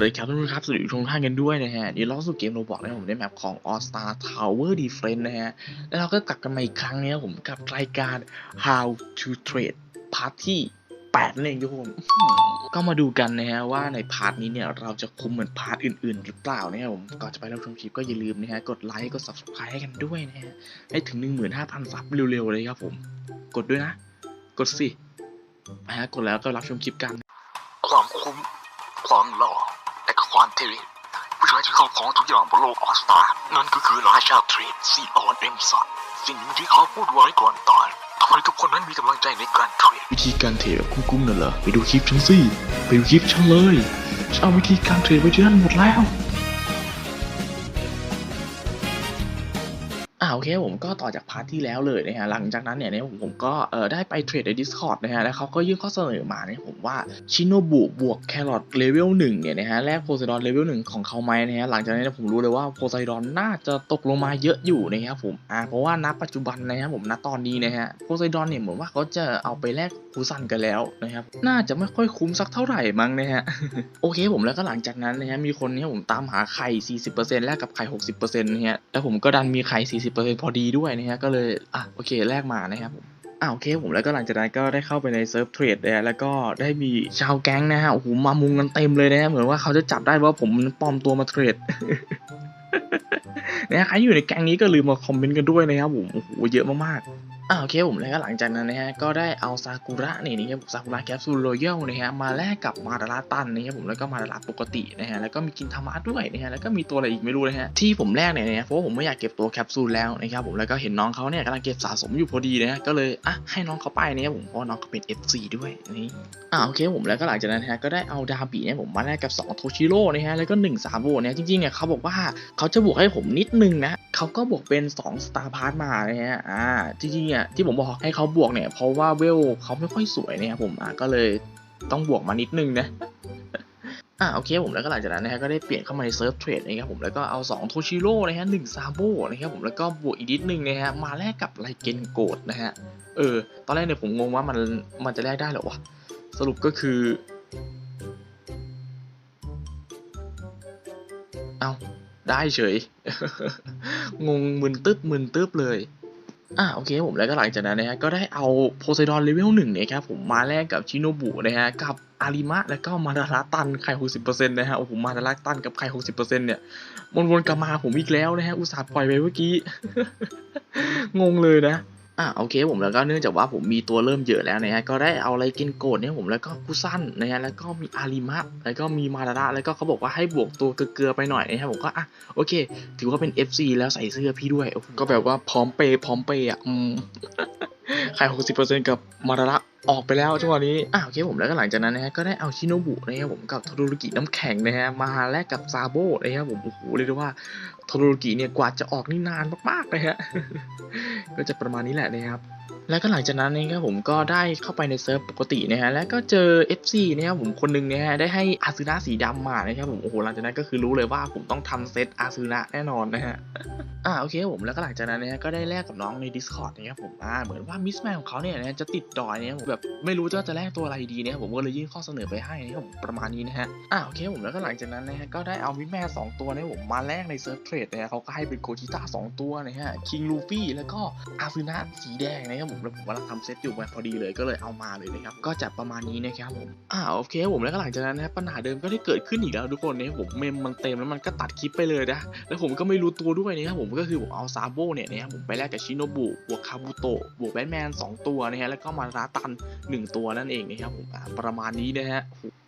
เลยครับทุกท่านครับสวัสดีทุกท่านกันด้วยนะฮะเดี๋ยวเราสู่เกมโรบอกนะผมในแมปของ All Star Tower Defense นะฮะ แล้วเราก็กลับกันมาอีกครั้งนะครับผมกับรายการ How to Trade พาร์ทที่8นั่นเองทุกคนก็มาดูกันนะฮะว่าในพาร์ทนี้เนี่ยเราจะคุ้มเหมือนพาร์ทอื่นๆ หรือเปล่านะครับผมก่อนจะไปรับชมคลิปก็อย่าลืมนะฮะกดไลค์กด Subscribe ให้กันด้วยนะฮะให้ถึง 15,000ซับเร็วๆเลยครับผม กดด้วยนะ กดสินะฮะกดแล้วก็รับชมคลิปกัน ที่ครอบครองทุกอย่างบนโลกออสตา นั่นก็คือราชาเทรดซีออนเอ็มสันสิ่งที่เขาพูดไว้ก่อนตายทำให้ทุกคนนั้นมีกำลังใจในการเทรดวิธีการเทรดแบบกุ้งๆน่ะเหรอไปดูคลิปฉันสิไปดูคลิปฉันเลยฉันเอาวิธีการเทรดไว้ที่นั่นหมดแล้ว โอเคผมก็ต่อจากพาร์ทที่แล้วเลยนะฮะหลังจากนั้นเนี่ยเนี่ยผมก็เออได้ไปเทรดใน Discord นะฮะแล้วเขาก็ยื่นข้อเสนอมาเนี่ยผมว่าชิโนบุบวกแครอทเลเวลหนึ่งเนี่ยนะฮะแลกโพไซดอนเลเวลหนึ่งของเขาไหมนะฮะหลังจากนั้นเนยผมรู้เลยว่าโพไซดอนน่าจะตกลงมาเยอะอยู่นะครับผมอ่าเพราะว่าณปัจจุบันนะครับผมณตอนนี้นะฮะโพไซดอนเนี่ยเหมือนว่าเขาจะเอาไปแลกคูซันกันแล้วนะครับน่าจะไม่ค่อยคุ้มสักเท่าไหร่มั้งนะฮะโอเคผมแล้วก็หลังจากนั้นนะฮะมีคนเนี่ยผมตามหาไข่ 40%แลกกับไข่ 60%นะฮะแล้วผมก็ดันมีไข่ 40%พอดีด้วยนะฮะก็เลยอะโอเคแลกมานะครับผมอ่าโอเคผมแล้วก็หลังจากนั้นก็ได้เข้าไปในเซิร์ฟเทรดนะแล้วก็ได้มีชาวแก๊งนะฮะโอ้โหมามุงกันเต็มเลยนะฮะเหมือนว่าเขาจะจับได้ว่าผมปลอมตัวมาเทรดนะฮะใครอยู่ในแก๊งนี้ก็ลืมมาคอมเมนต์กันด้วยนะครับผมโอ้โหเยอะมากๆ อ่าโอเคผมแล้วก็หลังจากนั้นนะฮะก็ได้เอาซากุระนี่นี่ครับซากุระแคปซูลโรยัลนะฮะมาแลกกับมาดาราตันนะครับผมแล้วก็มาดาราปกตินะฮะแล้วก็มีกินธรรมะด้วยนะฮะแล้วก็มีตัวอะไรอีกไม่รู้นะฮะที่ผมแลกเนี่ยนะฮะเพราะผมไม่อยากเก็บตัวแคปซูลแล้วนะครับผมแล้วก็เห็นน้องเขาเนี่ยกำลังเก็บสะสมอยู่พอดีนะฮะก็เลยอะให้น้องเขาไปนะครับผมเพราะน้องเขาเป็น FC ด้วยนี่อ่าโอเคผมแล้วก็หลังจากนั้นนะฮะก็ได้เอาดาบิเนี่ยผมมาแลกกับ 2 โทชิโร่นะฮะแล้วก็1 3โบเนี่ยจริงๆเนี่ยเขาบอกว่าเขาจะบวกให้ผมนิดนึงนะเขาก็บวกเป็น2 Star Pass มานะฮะอ่าจริงๆเนี่ยที่ผมบอกให้เขาบวกเนี่ย เพราะว่าเวลเขาไม่ค่อยสวยเนี่ยครับผมอะก็เลยต้องบวกมานิดนึงนะอ่าโอเคผมแล้วก็หลังจากนั้นนะฮะก็ได้เปลี่ยนเข้ามาในเซิร์ฟเทรดนะครับผมแล้วก็เอา 2 โทชิโร่นะฮะหนึ่งซาโบนะครับผมแล้วก็บวกอีกนิดนึงนะฮะมาแลกกับไลเกนโกดนะฮะเออตอนแรกเนี่ยผมงงว่ามันมันจะแลกได้หรอวะสรุปก็คือ เอาได้เฉย งงมึนตึ๊บมึนตึ๊บเลย อ่าโอเคผมแล้วก็หลังจากนั้นนะฮะก็ได้เอาโพไซดอนเลเวลหนึ่งเนี่ยครับผมมาแลกกับชิโนบุนะฮะกับอาริมะแล้วก็มาดาราตันไข่หกสิบเปอร์เซ็นต์นะฮะโอ้โหมาดาราตันกับไข่หกสิบเปอร์เซ็นต์เนี่ยวนๆกลับมาผมอีกแล้วนะฮะอุตส่าห์ปล่อยไปเมื่อกี้ งงเลยนะ อ่าโอเคผมแล้วก็เนื่องจากว่าผมมีตัวเริ่มเยอะแล้วนะฮะก็ได้เอาอะไรกินโกดเนี่ยผมแล้วก็กุซันนะฮะแล้วก็มีอาริมะแล้วก็มีมาดาระแล้วก็เขาบอกว่าให้บวกตัวเกลือไปหน่อยนะฮะผมก็อะโอเค ถือว่าเป็น FC แล้วใส่เสื้อพี่ด้วยก็แบบว่าพร้อมเปย์พร้อมเปย์อะอืม ขาย 60%กับมาระออกไปแล้วจังหวะนี้อ่าโอเคผมแล้วก็หลังจากนั้นนะฮะก็ได้เอาชิโนบุนะครับผมกับโทโรรุกิน้ำแข็งนะฮะมาแลกกับซาโบนะครับผมโอ้โหเรียกได้ว่าโทโรรุกิเนี่ยกว่าจะออกนี่นานมากๆเลยฮะก็จะประมาณนี้แหละนะครับ แล้วก็หลังจากนั้นนะครับผมก็ได้เข้าไปในเซิร์ฟปกตินะฮะแล้วก็เจอ FC นะครับผมคนหนึงนะฮะได้ให้อาซึนะสีดำมานะครับผมโอ้โหหลังจากนั้นก็คือรู้เลยว่าผมต้องทำเซตอาซึนะแน่นอนนะฮะอ่าโอเคครับผมแล้วก็หลังจากนั้นนะฮะก็ได้แลกกับน้องใน Discord นะครับผมอ่าเหมือนว่ามิสแมนของเขาเนี่ยนะจะติดดอยเนี่ยผมแบบไม่รู้ว่าจะแลกตัวอะไรดีเนี่ยผมก็เลยยื่นข้อเสนอไปให้นะครับผมประมาณนี้นะฮะอ่าโอเคผมแล้วก็หลังจากนั้นนะฮะก็ได้เอามิสแมนสองตัวเนี่ยผมมาแลกในเซิร์ฟเทรดนะฮะเขาก็ให้เป็นโกจิต้าสองตัวนะฮะคิงลูฟี่แล้วก็อาซึนะสีแดงนะครับผมแล้วผมกำลังทำเซตอยู่แบบพอดีเลยก็เลยเอามาเลยนะครับก็จะประมาณนี้นะครับผมอ่าโอเคผมแล้วก็หลังจากนั้นนะฮะปัญหาเดิมก็ได้เกิดขึ้นอีกแล้วทุกคนเนี่ยผมเมมมันเต็มแล้วมันก็ตัดคลิปไปเลยนะแล้วผมก็ไม่รู้ตัวด้วยนะครับผมก็คือผมเอาซาโบเนี่ยนะครับผมไปแลกกับชิโนบุบวกคาบุโตะบวกแบทแมน2ตัวนะฮะแล้วก็มาราตัน 1 ตัวนั่นเองนะครับผมประมาณนี้นะฮะ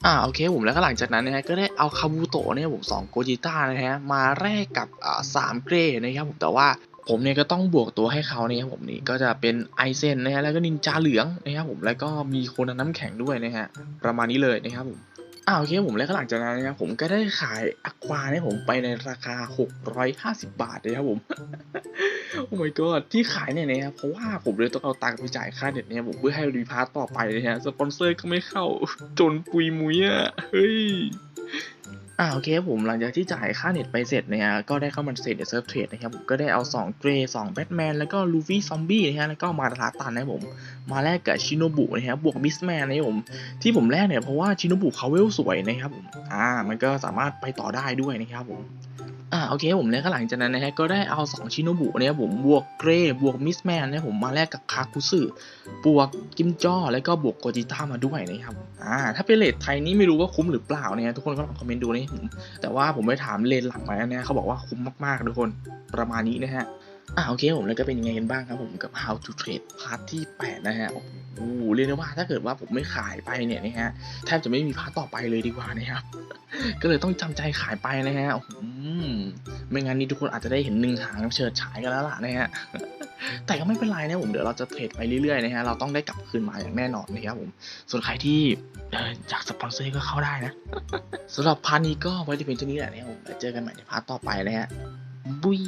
อ่าโอเคผมแล้วก็หลังจากนั้นนะฮะก็ได้เอาคาบุโตะเนี่ยผม2โกจิต้านะฮะมาแลกกับอ่าสามเกรนะครับผมแต่ว่า ผมเนี่ยก็ต้องบวกตัวให้เขาเนี่ยครับผมนี่ก็จะเป็นไอเซนนะฮะแล้วก็นินจาเหลืองนะครับผมแล้วก็มีโคนนน้ำแข็งด้วยนะฮะประมาณนี้เลยนะครับผมอ่าวโอเคผมแล้วก็หลังจากนั้นนะครับผมก็ได้ขายอควาเนี่ยผมไปในราคา 650 บาทเลยครับผมโอ้ my god ที่ขายเนี่ยนะครับเพราะว่าผมเลยต้องเอาตังค์ไปจ่ายค่าเน็ตเนี่ยผมเพื่อให้รีพาร์ตต่อไปนะฮะสปอนเซอร์ก็ไม่เข้าจนปุยมุยอะเฮ้ย อ่าโอเคผมหลังจากที่จ่ายค่าเน็ตไปเสร็จนะฮะก็ได้เข้ามาเสร็จเซิร์ฟเทรดนะครับผมก็ได้เอา2เกรย์2แบทแมนแล้วก็ลูฟี่ซอมบี้นะฮะแล้วก็มาทาตันนะผมมาแลกกับชิโนบุนะฮะบวกบิสแมนนะผมที่ผมแลกเนี่ยเพราะว่าชิโนบุเขาเวลสวยนะครับผมอ่ามันก็สามารถไปต่อได้ด้วยนะครับผม อ่าโอเคผมแล้วก็หลังจากนั้นนะฮะก็ได้เอา 2 ชิโนบุเนี่ยผมบวกเกรย์บวกมิสแมนนะครับผมมาแลกกับคาคุสึบวกกิมจ้อแล้วก็บวกโกจิต้ามาด้วยนะครับอ่าถ้าเป็นเลทไทยนี่ไม่รู้ว่าคุ้มหรือเปล่าเนี่ยทุกคนก็ลองคอมเมนต์ดูนะผมแต่ว่าผมไปถามเลนหลังมาเนี่ยเขาบอกว่าคุ้มมากๆทุกคนประมาณนี้นะฮะ อ่าโอเคผมแล้วก็เป็นยังไงกันบ้างครับผมกับ how to trade พาร์ทที่ 8 นะฮะโอ้โหเรียกได้ว่าถ้าเกิดว่าผมไม่ขายไปเนี่ยนะฮะแทบจะไม่มีพาร์ทต่อไปเลยดีกว่านะครับ ก็เลยต้องจำใจขายไปนะฮะโอ้โหไม่งั้นนี่ทุกคนอาจจะได้เห็นหนึ่งหางเฉิดฉายกันแล้วล่ะนะฮะแต่ก็ไม่เป็นไรนะผมเดี๋ยวเราจะเทรดไปเรื่อยๆนะฮะเราต้องได้กลับคืนมาอย่างแน่นอนนะครับผมส่วนใครที่อยากสปอนเซอร์ก็เข้าได้นะสำหรับพาร์ทนี้ก็ไว้ที่เพียงเท่านี้แหละนะครับผมแล้วเจอกันใหม่ในพาร์ทต่อไปนะฮะบุย